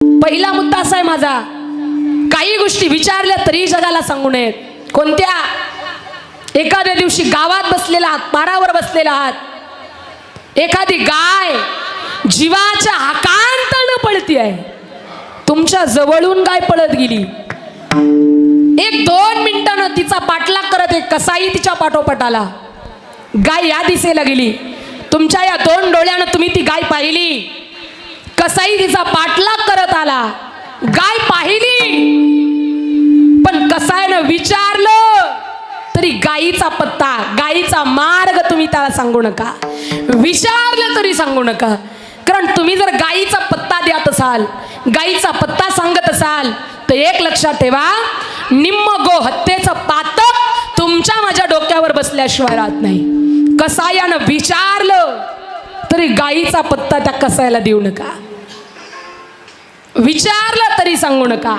पहिला मुद्दा असा आहे माझा. काही गोष्टी विचारल्या तरी जगाला सांगू नयेत. कोणत्या? एखाद्या दिवशी गावात बसलेला आहात पारावर बसलेला आहात. एखादी गाय जीवाच्या हाकांतानं पळती आहे तुमच्या जवळून गाय पळत गेली. एक दोन मिनिटानं तिचा पाठलाग करत एक कसाई तिच्या पाठोपाठ आला गाय या दिसेला गेली. तुमच्या या दोन डोळ्यानं तुम्ही ती गाय पाहिली. कसाई तिचा पाठलाग गाय पाहिली. पण कसायनं विचारलं तरी गायीचा पत्ता गायीचा मार्ग तुम्ही त्याला सांगू नका. विचारलं तरी सांगू नका. कारण तुम्ही जर गायीचा पत्ता देत असाल गायीचा पत्ता सांगत असाल तर एक लक्षात ठेवा निम्म गो हत्येचं पातक तुमच्या माझ्या डोक्यावर बसल्याशिवाय राहत नाही. कसायानं विचारलं तरी गायीचा पत्ता त्या कसायला देऊ नका. विचारलं तरी सांगू नका.